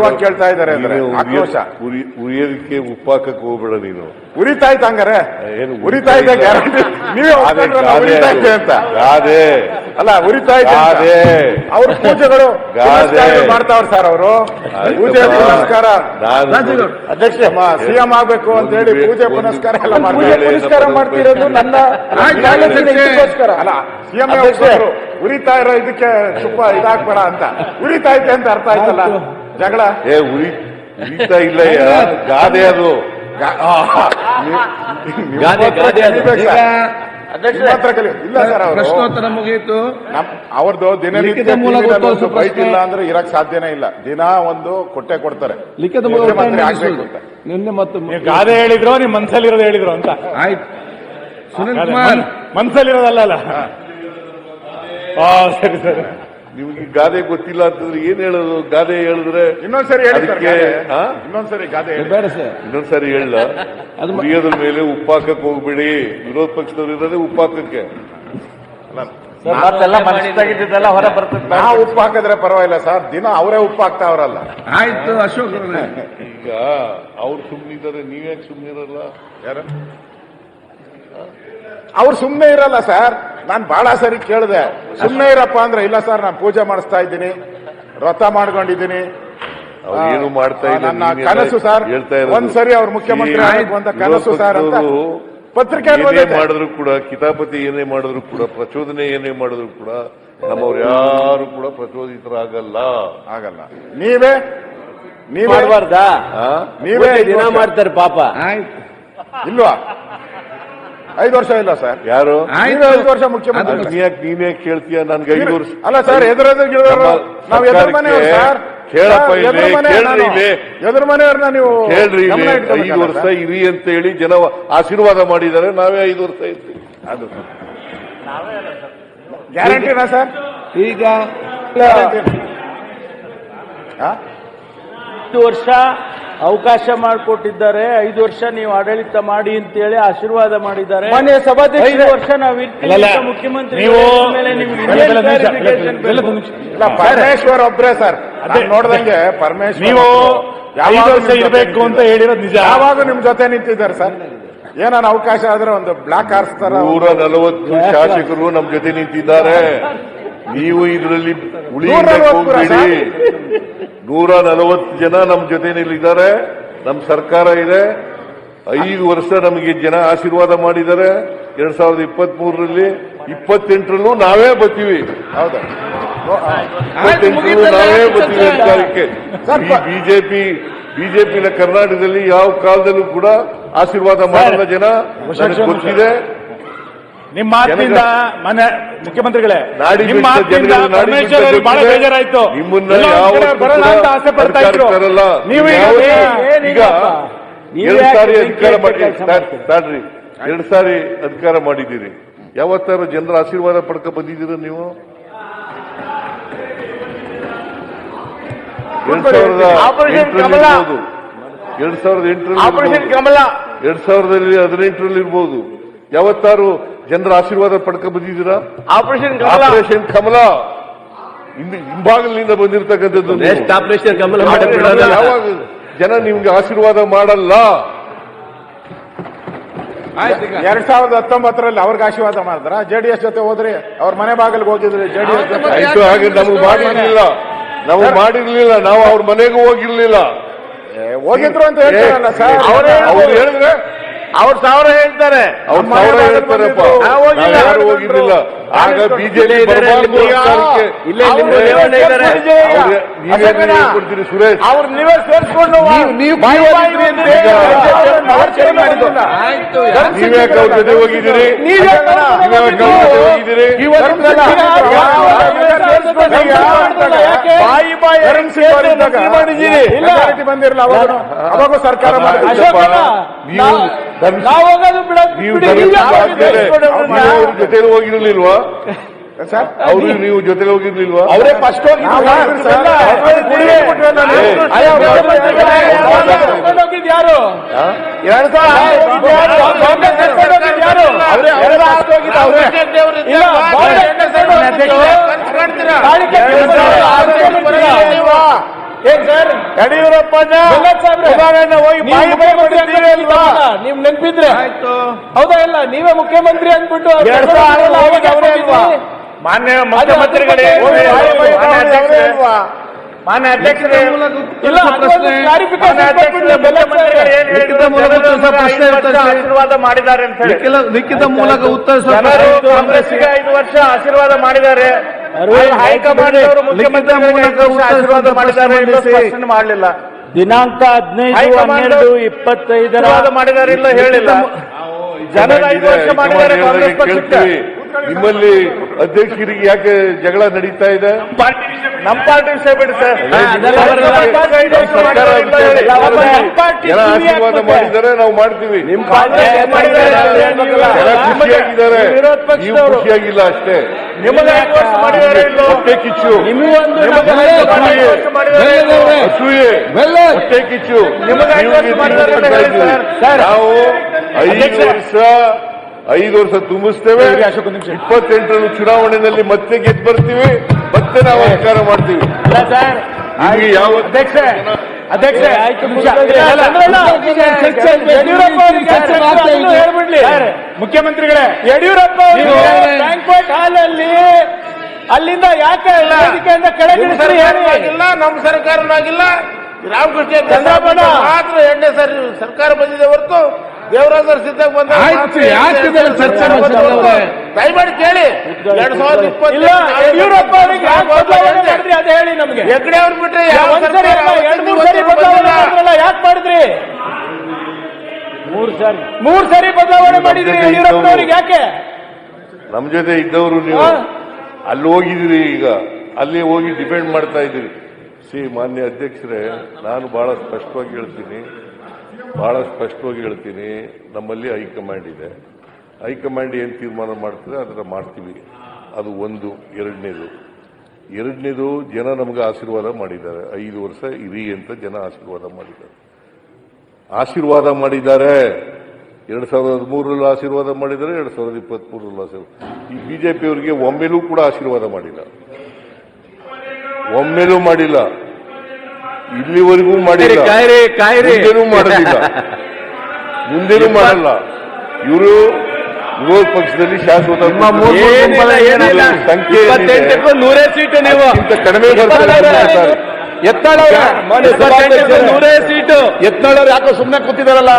ಆಕ್ರೋಶವಾಗಿ ಕೇಳ್ತಾ ಇದ್ದಾರೆ ಅಂದ್ರೆ ಆಕ್ರೋಶ. ಉರಿ- ಉರಿಯೋದಕ್ಕೆ ಉಪ್ಪಾಕಕ್ಕೆ ಹೋಗ್ಬೇಡ ನೀನು. ಉರಿತಾ ಇತ್ತು ಹಂಗಾರೆ ಏನು ಉರಿತಾ ಇದೆ ಗ್ಯಾರಂಟಿ ನೀವೇ ಉರಿತಾ ಇದೆ ಅಂತ. ಗಾದೆ ಅಲ್ಲ ಉರಿತಾ ಇದೆ ಗಾದೆ ಅವ್ರ ಪೂಜೆಗಳು ಗಾದೆ. ಮಾಡ್ತಾವ್ರ ಸರ್ ಅವರು. ಪೂಜೆ ಪುನಸ್ಕಾರ. ಅಧ್ಯಕ್ಷ ಸಿಎಂ ಆಗ್ಬೇಕು ಅಂತ ಹೇಳಿ ಪೂಜೆ ಪುನಸ್ಕಾರ ಎಲ್ಲ ವೇಳೆ ಪುನಸ್ಕಾರ ನಮ್ಮ ಮಾಡ್ತಿರೋದು ನನ್ನ ಅಲ್ಲ ಸಿಎಂ ಉರಿತಾ ಇರೋ ಇದಕ್ಕೆ ತುಪ್ಪ ಇದಾಗ್ಬೇಡ ಅಂತ. ಉರಿತಾ ಐತೆ ಅಂತ ಅರ್ಥ ಆಯ್ತಲ್ಲ? ಜಗಳ? ಏ ಉರಿ ಉರಿತಾ ಇಲ್ಲ ಗಾದೆ ಅದು. ಪ್ರಶ್ನೋತ್ತರ ಮುಗಿಯಿತು. ಅವ್ರದ್ದು ಒಂದು ಬೈಟ್ ಇಲ್ಲ ಅಂದ್ರೆ ಇರಕ್ ಸಾಧ್ಯನೇ ಇಲ್ಲ. ದಿನ ಒಂದು ಕೊಟ್ಟೆ ಕೊಡ್ತಾರೆ. ಲಿಖಿತ ನಿನ್ನೆ ಮತ್ತು ಗಾದೆ ಹೇಳಿದ್ರು ನಿಮ್ ಮನ್ಸಲ್ಲಿರೋದು ಹೇಳಿದ್ರು ಅಂತ. ಆಯ್ತು. ಸುನಿಲ್. ಕುಮಾರ್. ಇರೋದಲ್ಲ ಮನ್ಸಲ್ಲಿರೋದಲ್ಲ ಅಲ್ಲ ಆ ಸರಿ ಸರಿ. ನಿಮ್ಗೆ ಗಾದೆ ಗೊತ್ತಿಲ್ಲ ಅಂತಂದ್ರೆ ಏನ್ ಹೇಳೋದು? ಗಾದೆ ಹೇಳಿದ್ರೆ ಇನ್ನೊಂದ್ಸರಿ? ಇನ್ನೊಂದ್ಸರಿ ಗಾದೆ ಹೇಳಿ. ಬೇಡ ಸರ್. ಇನ್ನೊಂದ್ಸರಿ ಹೇಳ. ಉರಿಯೋದ್ರ ಮೇಲೆ ಉಪ್ಪಾಕಕ್ಕೆ ಹೋಗ್ಬೇಡಿ. ವಿರೋಧ ಪಕ್ಷದವ್ರು ಇರೋದೇ ಉಪ್ಪಾಕಕ್ಕೆ. ಹೊರ ಬರ್ತದೆ ನಾ ಉಪ್ಪು ಹಾಕಿದ್ರೆ ಪರವಾಗಿಲ್ಲ ಸರ್. ದಿನ ಅವರೇ ಉಪ್ಪು ಹಾಕ್ತಾವ್ರಲ್ಲ ಆಯ್ತು ಅಶೋಕ್ ಅವ್ರೆ. ಈಗ ಅವ್ರು ಸುಮ್ಮನಿದ್ದಾರೆ ನೀವ್ಯಾಕೆ ಸುಮ್ಮನಿರಲ್ಲ ಯಾರು? ಅವ್ರು ಸುಮ್ಮನೆ ಇರಲ್ಲ ಸರ್. ನಾನ್ ಬಹಳ ಸರಿ ಕೇಳಿದೆ. ಸುಮ್ಮನೆ ಇರಪ್ಪ ಅಂದ್ರೆ ಇಲ್ಲ ಸರ್ ನಾನು ಪೂಜೆ ಮಾಡಿಸ್ತಾ ಇದ್ದೀನಿ. ವ್ರತ ಮಾಡ್ಕೊಂಡಿದ್ದೀನಿ. ಅವ್ರು ಏನು ಮಾಡ್ತಾ ನನ್ನ ಕನಸು ಸರ್. ಒಂದ್ಸರಿ ಅವ್ರ ಮುಖ್ಯಮಂತ್ರಿ ಆಗಿ ಆಗ್ಬೇಕು ಕನಸು ಸರ್ ಅಂತ. ಪತ್ರಿಕೆ ಏನೇ ಮಾಡಿದ್ರು ಕೂಡ ಕಿತಾಪತಿ ಏನೇ ಮಾಡಿದ್ರು ಕೂಡ ಪ್ರಚೋದನೆ ಏನೇ ಮಾಡಿದ್ರು ಕೂಡ ನಮ್ಮವ್ರು ಯಾರು ಕೂಡ ಪ್ರಚೋದಿತರಾಗಲ್ಲ. ಆಗಲ್ಲ. ನೀವೇ ನೀವೇ. ಮಾಡಬಾರ್ದಾ? ಆ? ನೀವೇ ದಿನಾ ದಿನ ಮಾಡ್ತಾರೆ ಪಾಪ. ಆಯ್ತು ಇಲ್ವಾ? ಐದು ವರ್ಷ ಇಲ್ಲ ಸರ್. ಯಾರು. ನೀವೇ ಐದು ವರ್ಷ ಮುಖ್ಯಮಂತ್ರಿ. ನೀನೇ ನೀನೇ ನೀನ್ಯಾಕ್ ಕೇಳ್ತೀಯ ನನ್ಗೆ ಐದು ವರ್ಷ ಅಲ್ಲ ಸರ್ ಎದುರೆದುರು ನಮ್ಮ ನಾವು ಎದುರು ಮನೆಯವರು ಸರ್. ಕೇಳಪ್ಪ ಎದುರು ನಾನು. ಎದುರು ಮನೆಯವ್ರನ್ನ ನೀವು ಹೇಳ್ರಿ ಇಲ್ಲಿ ಗಮನ ಐದು ಇಟ್ಕೊಬೇಕಲ್ಲ ವರ್ಷ ಸರ್? ಇರಿ ಅಂತ ಹೇಳಿ ಜನ ಆಶೀರ್ವಾದ ಮಾಡಿದ್ದಾರೆ ನಾವೇ ಐದು ವರ್ಷ ಇರ್ತೀವಿ. ಅದು. ಗ್ಯಾರಂಟಿನಾ ಸರ್? ಈಗ ಹಾ? ಐದು ವರ್ಷ ಅವಕಾಶ ಮಾಡಿಕೊಟ್ಟಿದ್ದಾರೆ. ಐದು ವರ್ಷ ನೀವು ಆಡಳಿತ ಮಾಡಿ ಅಂತೇಳಿ ಆಶೀರ್ವಾದ ಮಾಡಿದ್ದಾರೆ. ಮಾನ್ಯ ಸಭಾಧ್ಯಕ್ಷ ಐದು ವರ್ಷ ನಾವು ಇರ್ತೀವಿ ಮುಖ್ಯಮಂತ್ರಿ ಪರಮೇಶ್ವರ್ ಒಬ್ರೇ ಸರ್. ನೋಡ್ದಂಗೆ ಪರಮೇಶ್ವರ್ ನೀವು ಐದು ವರ್ಷ ಇರಬೇಕು ಅಂತ. ಹೇಳಿರೋದು ನಿಜ. ಯಾವಾಗ ನಿಮ್ ಜೊತೆ ನಿಂತಿದ್ದಾರೆ ಸರ್. ಏನಾನ ಅವಕಾಶ ಆದ್ರೆ ಒಂದು ಬ್ಲಾಕ್ ಆರ್ಸ್ತಾರ ನೂರ ನಲವತ್ತು ಶಾಸಕರು ನಮ್ ಜೊತೆ ನಿಂತಿದ್ದಾರೆ. ನೀವು ಇದರಲ್ಲಿ ಉಳಿ ನೂರ ನಲವತ್ತು ಜನ ನಮ್ಮ ಜನ ನಮ್ಮ ಸರ್ಕಾರ ಇದೆ. ಐದು ವರ್ಷ ನಮಗೆ ಜನ ಆಶೀರ್ವಾದ ಮಾಡಿದ್ದಾರೆ. ಎರಡ್ ಸಾವಿರದ ಇಪ್ಪತ್ತ್ ಮೂರರಲ್ಲಿ ಇಪ್ಪತ್ತೆಂಟರಲ್ಲೂ ನಾವೇ ಬರ್ತೀವಿ. ಹೌದಾ? ಇಪ್ಪತ್ತೆಂಟರಲ್ಲೂ ನಾವೇ ಬರ್ತೀವಿ ಅಧಿಕಾರಕ್ಕೆ. ಬಿಜೆಪಿ ಬಿಜೆಪಿನ ಕರ್ನಾಟಕದಲ್ಲಿ ಯಾವ ಕಾಲದಲ್ಲೂ ಕೂಡ ಆಶೀರ್ವಾದ ಮಾಡಿದ ಜನ ಗೊತ್ತಿದೆ. ನಿಮ್ಮ ಮಾತಿನಿಂದ ಮನೆ ಮುಖ್ಯಮಂತ್ರಿಗಳೇ ನಿಮ್ಮ ಮಾತಿನಿಂದ ಪರಮೇಶ್ವರ್ ಅವರಿಗೆ ಬಹಳ ಬೇಜಾರಾಯ್ತು. ಬರೋಣ ಅಂತ ಆಸೆ ಪಡ್ತಾ ಇದ್ರು. ನೀವು ಈಗ ಎರಡು ಸಾರಿ ಅಧಿಕಾರ ಮಾಡಿ ಕೆಲಸ ಎರಡು ಸಾರಿ ಅಧಿಕಾರ ಮಾಡಿದ್ದೀರಿ. ಯಾವತ್ತಾರು ಜನರ ಆಶೀರ್ವಾದ ಪಡ್ಕ ಬಂದಿದ್ದೀರ ನೀವು? ಎರಡ್ ಸಾವಿರದ ಎಂಟರಲ್ಲಿ ಎರಡ್ ಸಾವಿರದ ಎಂಟರಲ್ಲಿ. ಎರಡ್ ಸಾವಿರದಲ್ಲಿ ಹದಿನೆಂಟರಲ್ಲಿ ಇರ್ಬೋದು. ಯಾವತ್ತಾರು ಜನರ ಆಶೀರ್ವಾದ ಪಡ್ಕ ಬಂದಿದ್ದೀರಾ ಆಪರೇಷನ್ ಕಮಲ ಆಪರೇಷನ್ ಕಮಲ ಹಿಂಭಾಗಲಿಂದ ಹಿಂಭಾಗಲಿನಿಂದ ಬಂದಿರತಕ್ಕಂಥದ್ದು ನೆಕ್ಸ್ಟ್ ಆಪರೇಷನ್ ಕಮಲ ಯಾವಾಗ ಜನ ನಿಮ್ಗೆ ಆಶೀರ್ವಾದ ಮಾಡಲ್ಲ? ಎರಡ್ ಸಾವಿರದ ಹತ್ತೊಂಬತ್ತರಲ್ಲಿ ಅವ್ರಿಗೆ ಆಶೀರ್ವಾದ ಮಾಡಿದ್ರ? ಜೆಡಿಎಸ್ ಜೊತೆ ಹೋದ್ರಿ ಅವ್ರ ಮನೆ ಬಾಗಿಲ್ಗೆ ಹೋಗಿದ್ರಿ ಜೆಡಿಎಸ್ ಆಯ್ತು ಹಾಗೆ ನಮಗೆ ಮಾಡಿರ್ಲಿಲ್ಲ. ನಾವು ಮಾಡಿರ್ಲಿಲ್ಲ ನಾವು ಅವ್ರ ಮನೆಗೂ ಹೋಗಿರ್ಲಿಲ್ಲ. ಏ, ಹೋಗಿದ್ರು ಅಂತ ಹೇಳ್ತಾರಲ್ಲ ಸರ್. ಅವ್ರು ಹೇಳಿದ್ರೆ. ಅವ್ರ ಸಾವಿರ ಹೇಳ್ತಾರೆ. ಅವ್ರ ಸಾವಿರ ಹೇಳ್ತಾರಪ್ಪ. ನಾವು ಬಂದಿದ್ರು. ಯಾರು ಹೋಗಿದ್ದಿಲ್ಲ ಆಗ ಬಿಜೆಪಿ ಬರಬಾರ್ದು ಇಲ್ಲೇ. ನಿಮ್ಮ ರೇವಣ್ಣ ಇದ್ದಾರೆ. ಸುರೇಶ್. ಅವ್ರ ನೀವೇ ಸೇರಿಸ್ಕೊಂಡು ನೀವು ಅವ್ರು ಜೊತೆ ಹೋಗಿದ್ದೀರಿ? ನೀವೇ ಅವ್ರ ಜೊತೆ ಹೋಗಿದ್ದೀರಿ? ಬಾಯಿ ಬಾಯಿ ಮಾಡಿದ್ದೀರಿ ಬಂದಿರಲ್ಲ ಅವಾಗ ಅವಾಗ ಸರ್ಕಾರ ನೀವು ಜೊತೆಲಿ ಹೋಗಿರ್ಲಿಲ್ವಾ? ಸರ್ ಅವರು ನೀವು ಜೊತೆಲಿ ಹೋಗಿರ್ಲಿಲ್ವಾ? ಅವರೇ ಫಸ್ಟ್ ಹೋಗಿ ಬಿಟ್ವಲ್ಲ ನೀವು. ಯಾರು ಎರಡು ಸಾವಿರ. ಏನ್ ಸರ್? ಹೋಗಿ ಅಲ್ವಾ? ನೆನ್ಪಿದ್ರೆ. ಆಯ್ತು. ಹೌದಾ ಇಲ್ಲ ನೀವೇ ಮುಖ್ಯಮಂತ್ರಿ ಅಂದ್ಬಿಟ್ಟು ಮಾನ್ಯ ಮುಖ್ಯಮಂತ್ರಿಗಳೇ ಮಾನ್ಯ ಅಧ್ಯಕ್ಷರೇ ಆಶೀರ್ವಾದ ಮಾಡಿದ್ದಾರೆ ಅಂತ ಹೇಳಿ. ಲಿಖಿತ ಮೂಲಕ ಉತ್ತರಿಸುವ ಕಾಂಗ್ರೆಸ್ಗೆ ಐದು ವರ್ಷ ಆಶೀರ್ವಾದ ಮಾಡಿದ್ದಾರೆ. ಹೈಕಮಾಂಡ್ ಅವರು ಮೂಲಕ ಆಶೀರ್ವಾದ ಮಾಡಿದ್ದಾರೆ. ಮಾಡಲಿಲ್ಲ. ದಿನಾಂಕ ಹದಿನೈದು ಹನ್ನೆರಡು ಇಪ್ಪತ್ತೈದರ ಇಲ್ಲ ಹೇಳಿಲ್ಲ. ಜನರ ಐದು ವರ್ಷ ಮಾಡಿದ್ದಾರೆ ಕಾಂಗ್ರೆಸ್ ಪಕ್ಷಕ್ಕೆ. ನಿಮ್ಮಲ್ಲಿ ಅಧ್ಯಕ್ಷರಿಗೆ ಯಾಕೆ ಜಗಳ ನಡೀತಾ ಇದೆ? ನಮ್ಮ ಪಾರ್ಟಿ ವಿಷಯ ಬಿಡಿ. ಸರ್. ಜನ ಆಶೀರ್ವಾದ ಮಾಡಿದರೆ ಮಾಡಿದ್ದಾರೆ ನಾವು ಮಾಡ್ತೀವಿ. ಜನ ಖುಷಿಯಾಗಿದ್ದಾರೆ. ನೀವು ಖುಷಿಯಾಗಿಲ್ಲ ಅಷ್ಟೇ. ಹೊಟ್ಟೆ ಕಿಚ್ಚು. ಅಸೂಯೆ. ಹೊಟ್ಟೆ ಕಿಚ್ಚು. ನಾವು ಐದು ವರ್ಷ ಐದು ವರ್ಷ ತುಂಬಿಸ್ತೇವೆ. ಇಪ್ಪತ್ತೆಂಟರಲ್ಲಿ ಚುನಾವಣೆಯಲ್ಲಿ ಮತ್ತೆ ಗೆದ್ದು ಬರ್ತೀವಿ ಮತ್ತೆ ನಾವು ಅಧಿಕಾರ ಮಾಡ್ತೀವಿ. ಯಾವ ಅಧ್ಯಕ್ಷ ಅಧ್ಯಕ್ಷ. ಹೇಳ್ಬಿಡ್ಲಿ. ಮುಖ್ಯಮಂತ್ರಿಗಳೇ ಯಡಿಯೂರಪ್ಪ ನೀವು ಹಾಲ್ ಅಲ್ಲಿ ಹಾಲಲ್ಲಿ ಅಲ್ಲಿಂದ ಯಾಕೆ ಸರ್ಕಾರವಾಗಿಲ್ಲ ನಮ್ಮ ಸರ್ಕಾರನಾಗಿಲ್ಲ ರಾಮಕೃಷ್ಣ ಚಂದ್ರಬಾಬು. ಮಾತ್ರ ಎರಡನೇ ಸರಿ ಸರ್ಕಾರ ಬಂದಿದೆ ಹೊರತು ದೇವರಾಜ ಸಿದ್ದಾಗ ಬಂದ ಆಯ್ತು, ಯಾಕೆ ಇದೆಲ್ಲ ಚರ್ಚೆ ಮಾಡ್ತಿದ್ದಾರೆ? ದಯಮಾಡಿ ಕೇಳಿ. ಎರಡ್ ಸಾವಿರದ ಇಪ್ಪತ್ತು ಯಡಿಯೂರಪ್ಪ ಅವರಿಗೆ ಬದಲಾವಣೆ ಮಾಡಿದ್ರಿ ಅದೇ ಹೇಳಿ ನಮ್ಗೆ. ಹೆಗ್ಡೆ ಅವ್ರು ಬಿಟ್ರೆ ಯಾಕೆ ಮಾಡಿದ್ರಿ? ಮೂರ್ ಸರಿ. ಮೂರ್ ಸಾರಿ ಬದಲಾವಣೆ ಮಾಡಿದ್ರಿ ಯಡಿಯೂರಪ್ಪ ಅವ್ರಿಗೆ ಯಾಕೆ? ನಮ್ಮ ಜೊತೆ ಇದ್ದವರು ನೀವು ಅಲ್ಲಿ ಹೋಗಿದ್ದೀರಿ ಈಗ. ಅಲ್ಲಿ ಹೋಗಿ ಡಿಪೆಂಡ್ ಮಾಡ್ತಾ ಇದ್ದೀರಿ. ಸಿ ಮಾನ್ಯ ಅಧ್ಯಕ್ಷರೇ ನಾನು ಬಹಳ ಸ್ಪಷ್ಟವಾಗಿ ಹೇಳ್ತೀನಿ. ಬಹಳ ಸ್ಪಷ್ಟವಾಗಿ ಹೇಳ್ತೀನಿ, ನಮ್ಮಲ್ಲಿ ಹೈಕಮಾಂಡ್ ಇದೆ. ಹೈಕಮಾಂಡ್ ಏನು ತೀರ್ಮಾನ ಮಾಡ್ತದೆ ಅದರ ಮಾಡ್ತೀವಿ. ಅದು ಒಂದು, ಎರಡನೇದು. ಎರಡನೇದು, ಜನ ನಮಗೆ ಆಶೀರ್ವಾದ ಮಾಡಿದ್ದಾರೆ. ಐದು ವರ್ಷ ಇರಿ ಅಂತ ಜನ ಆಶೀರ್ವಾದ ಮಾಡಿದ್ದಾರೆ. ಆಶೀರ್ವಾದ ಮಾಡಿದ್ದಾರೆ. ಎರಡ್ ಸಾವಿರದ ಹದಿಮೂರರಲ್ಲಿ ಆಶೀರ್ವಾದ ಮಾಡಿದ್ದಾರೆ, ಎರಡ್ ಸಾವಿರದ ಇಪ್ಪತ್ತ್ ಮೂರರಲ್ಲೂ ಆಶೀರ್ವಾದ ಈ ಬಿಜೆಪಿಯವರಿಗೆ ಒಮ್ಮೆಲೂ ಕೂಡ ಆಶೀರ್ವಾದ ಮಾಡಿಲ್ಲ. ಒಮ್ಮೆಲೂ ಮಾಡಿಲ್ಲ. ಇಲ್ಲಿವರೆಗೂ ಮಾಡಿಲ್ಲ. ಕಾಯ್ರಿ ಕಾಯ್ರಿ. ಮುಂದೆನೂ ಮಾಡೋದಿಲ್ಲ. ಮುಂದೆನೂ ಮಾಡಲ್ಲ. ಇವರು ವಿರೋಧ ಪಕ್ಷದಲ್ಲಿ ಶಾಶ್ವತ ಸಂಖ್ಯೆ ನೂರೇ ಸೀಟು ನೀವು. ಕಡಿಮೆ ನೂರೇ ಸೀಟು. ಯತ್ನಾಳವ್ರು ಯಾಕೋ ಸುಮ್ಮನೆ ಕೂತಿದಾರಲ್ಲ?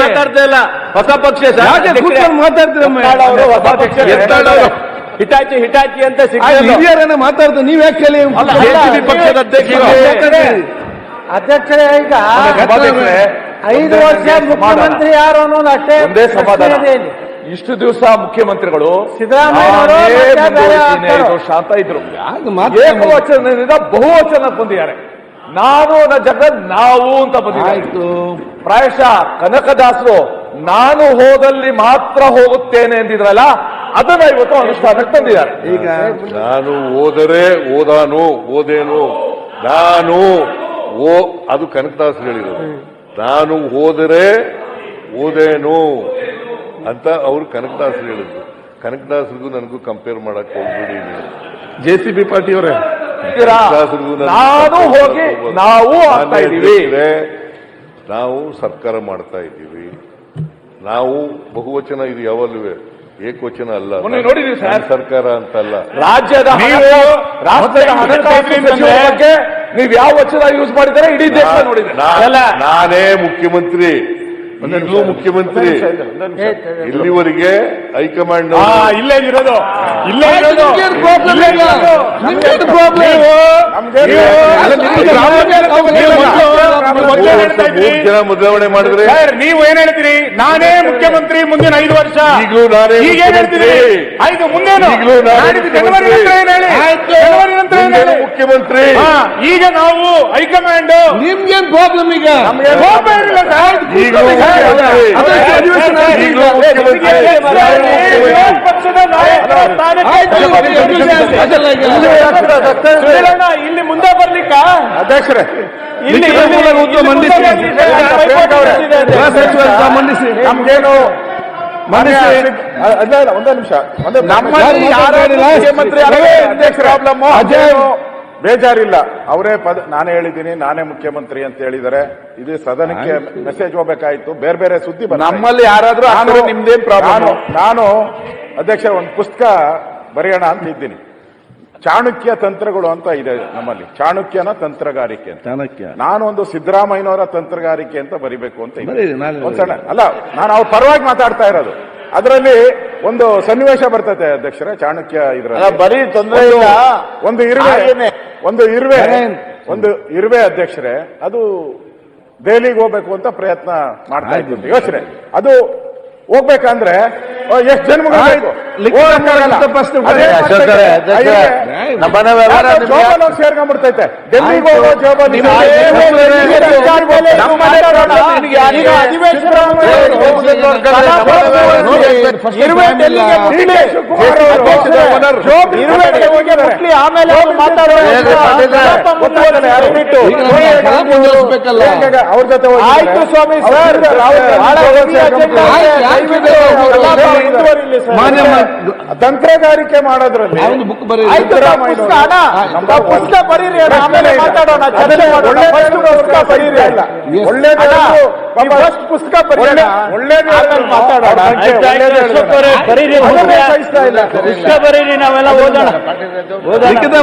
ಮಾತಾಡ್ತಾ ಇಲ್ಲ. ಹೊಸ ಪಕ್ಷ ಸರ್. ಹಿಟಾಚಿ ಹಿಟಾಚಿ ಅಂತ ಹಿರಿಯರನ್ನ ಮಾತಾಡ್ತಾರೆ ನೀವ್ ಯಾಕೆ ಜೆಡಿಪಿ ಪಕ್ಷದ ಅಧ್ಯಕ್ಷರು ಅಧ್ಯಕ್ಷರೇ ಈಗ ಐದು ವರ್ಷ ಮುಖ್ಯಮಂತ್ರಿ ಯಾರು ಅನ್ನೋದು ಅಷ್ಟೇ ಒಂದೇ ಸಮಾಧಾನ. ಇಷ್ಟು ದಿವಸ ಮುಖ್ಯಮಂತ್ರಿಗಳು ಸಿದ್ದರಾಮಯ್ಯ ಅಂತ ಇದ್ರು? ಏಕವಚನದಿಂದ ಬಹುವಚನ ಬಂದಿದ್ದಾರೆ. ನಾನು ನನ್ನ ಜಗತ್ ನಾವು ಅಂತ ಬಂದಿದ್ದಾರೆ. ಪ್ರಾಯಶಃ ಕನಕದಾಸರು ನಾನು ಹೋದಲ್ಲಿ ಮಾತ್ರ ಹೋಗುತ್ತೇನೆ ಎಂದಿದ್ರಲ್ಲ ಅದನ್ನ ಇವತ್ತು ಅನುಷ್ಠಾನಕ್ಕೆ ತಂದಿದ್ದಾರೆ. ಈಗ ನಾನು ಓದರೆ ಓದಾನು ಓದೇನು ನಾನು ಓ ಅದು ಕನಕದಾಸ್ ಹೇಳಿರೋದು. ನಾನು ಹೋದರೆ ಓದೇನು ಅಂತ ಅವ್ರು ಕನಕದಾಸ್ ಹೇಳಿದ್ರು. ಕನಕದಾಸರಿಗೂ ನನಗೂ ಕಂಪೇರ್ ಮಾಡಕ್ ಹೋಗ್ಬಿಡಿ ನೀವು. ಜೆ ಸಿ ಬಿ ಪಾರ್ಟಿಯವರೇ ಅವರೇ? ನಾನು ಹೋಗಿ ನಾವು ಮಾನ್ಯ ಆಗ್ತಾ ಇದೀವಿ ನಾವು ಸರ್ಕಾರ ಮಾಡ್ತಾ ಇದ್ದೀವಿ. ನಾವು ಬಹುವಚನ ಇದು ಯಾವಾಗಲೂ ಏಕವಚನ ಅಲ್ಲ. ನೋಡಿದ್ರಿ ನೋಡಿದೀವಿ ಸರ್. ನನ್ನ ಸರ್ಕಾರ ಅಂತಲ್ಲ. ರಾಜ್ಯದ ನೀವ್ ರಾಷ್ಟ್ರದ ಹಣಕಾಸು ಸಚಿವರ ಬಗ್ಗೆ ನೀವು ಯಾವ ವಚನ ಯೂಸ್ ಮಾಡಿದ್ರೆ ಇಡೀ ದೇಶ ನೋಡಿದೆ. ನಾನೇ ಮುಖ್ಯಮಂತ್ರಿ. ಈಗಲೂ ಮುಖ್ಯಮಂತ್ರಿ ಇಲ್ಲಿವರೆಗೆ ಹೈಕಮಾಂಡ್ ಇಲ್ಲೇ ಇರೋದು. ಇಲ್ಲೇ ಇರೋದು. ಜನ ಬದಲಾವಣೆ ಮಾಡಿದ್ರೆ ಸರ್ ನೀವು ಏನ್ ಹೇಳ್ತೀರಿ? ನಾನೇ ಮುಖ್ಯಮಂತ್ರಿ ಮುಂದಿನ ಐದು ವರ್ಷ. ಈಗಲೂ ನಾನೇ ಈಗ ಏನ್ ಹೇಳ್ತೀರಿ? ಮುಖ್ಯಮಂತ್ರಿ. ಐದು ಮುಂದೇನು? ಈಗಲೂ ಜನವರಿ ನಂತರ ಏನ್ ಹೇಳಿ? ಆಯ್ತು. ಜನವರಿ ನಂತರ ಏನ್ ಮುಂದೆ ಹೇಳಿ? ಮುಖ್ಯಮಂತ್ರಿ. ಹಾ, ಈಗ ನಾವು ಹೈಕಮಾಂಡ್ ನಿಮ್ಗೇನ್ ಪ್ರಾಬ್ಲಮ್ ಈಗ? ಪ್ರಾಬ್ಲಮ್ ಇಲ್ಲ ಆಯ್ತು, ಈಗ. ಇಲ್ಲಿ ಮುಂದೆ ಬರ್ಲಿಕ್ಕ ಅಧ್ಯಕ್ಷರೇ ಇಲ್ಲಿ ನಮ್ಗೇನು ಮಂಡಿಸಿ. ಅಲ್ಲ ಒಂದೇ ನಿಮಿಷ ಯಾರು ಮುಖ್ಯಮಂತ್ರಿ ಮುಖ್ಯಮಂತ್ರಿ ಪ್ರಾಬ್ಲಮ್ ಅಜಯ್ ಬೇಜಾರಿಲ್ಲ. ಅವರೇ ಪದ ನಾನೇ ಹೇಳಿದ್ದೀನಿ ನಾನೇ ಮುಖ್ಯಮಂತ್ರಿ ಅಂತ ಹೇಳಿದರೆ ಇದು ಸದನಕ್ಕೆ ಮೆಸೇಜ್ ಹೋಗ್ಬೇಕಾಯ್ತು. ಬೇರೆ ಬೇರೆ ಸುದ್ದಿ ಬರ ನಮ್ಮಲ್ಲಿ ಯಾರಾದ್ರೂ ನಿಮ್ದೇನ್ ಪ್ರಾಬ್ಲಮ್ ನಾನು ಅಧ್ಯಕ್ಷ ಒಂದು ಪುಸ್ತಕ ಬರೆಯೋಣ ಅಂತ ಇದ್ದೀನಿ. ಚಾಣಕ್ಯ ತಂತ್ರಗಳು ಅಂತ ಇದೆ ನಮ್ಮಲ್ಲಿ. ಚಾಣಕ್ಯನ ತಂತ್ರಗಾರಿಕೆ ಅಂತ. ಚಾಣಕ್ಯ. ನಾನು ಒಂದು ಸಿದ್ದರಾಮಯ್ಯನವರ ತಂತ್ರಗಾರಿಕೆ ಅಂತ ಬರಿಬೇಕು ಅಂತ ಅಲ್ಲ ನಾನು ಅವ್ರ ಪರವಾಗಿ ಮಾತಾಡ್ತಾ ಇರೋದು. ಅದರಲ್ಲಿ ಒಂದು ಸನ್ನಿವೇಶ ಬರ್ತದೆ ಅಧ್ಯಕ್ಷರೇ ಚಾಣಕ್ಯ ಇದ್ರ ಇದರಲ್ಲಿ ಬರೀ ತೊಂದರೆ ಇಲ್ಲ. ಒಂದು ಇರುವೆ. ಒಂದು ಇರುವೆ ಒಂದು ಇರುವೆ ಅಧ್ಯಕ್ಷರೇ ಅದು ದೆಹಲಿಗೆ ಹೋಗ್ಬೇಕು ಅಂತ ಪ್ರಯತ್ನ ಮಾಡ್ತಾ ಇತ್ತು ಯೋಚನೆ. ಅದು ಹೋಗ್ಬೇಕಂದ್ರೆ ಎಷ್ಟು ಜನ್ಮ ಸೇರ್ಕೊಂಡ್ಬಿಡ್ತೈತೆ. ಡೆಲ್ಲಿಗೆ ಹೋಗೋ ಜೋಬ್. ಆಮೇಲೆ ಅವ್ರು ಜೊತೆ. ಆಯ್ತು ಸ್ವಾಮಿ ಸರ್. ಮಾನ್ಯ ತಂತ್ರಗಾರಿಕೆ ಮಾಡೋದ್ರಲ್ಲಿ ಒಂದು. ಪುಸ್ತಕ ಬರೀರಿ. ಆಮೇಲೆ ಮಾತಾಡೋಣ. ಚರ್ಚೆ ಮಾಡೋಣ. ಪುಸ್ತಕ ಬರೀರಿ ಅಲ್ಲ ಒಳ್ಳೇದು ಪುಸ್ತಕ. ಒಳ್ಳೇದು ಮಾತಾಡೋಣ. ಬರೀರಿ. ಸಹಿಸ್ತಾ ಇಲ್ಲ. ಪುಸ್ತಕ ಬರೀರಿ ನಾವೆಲ್ಲ ಓದೋಣ. ಲಿಖಿತ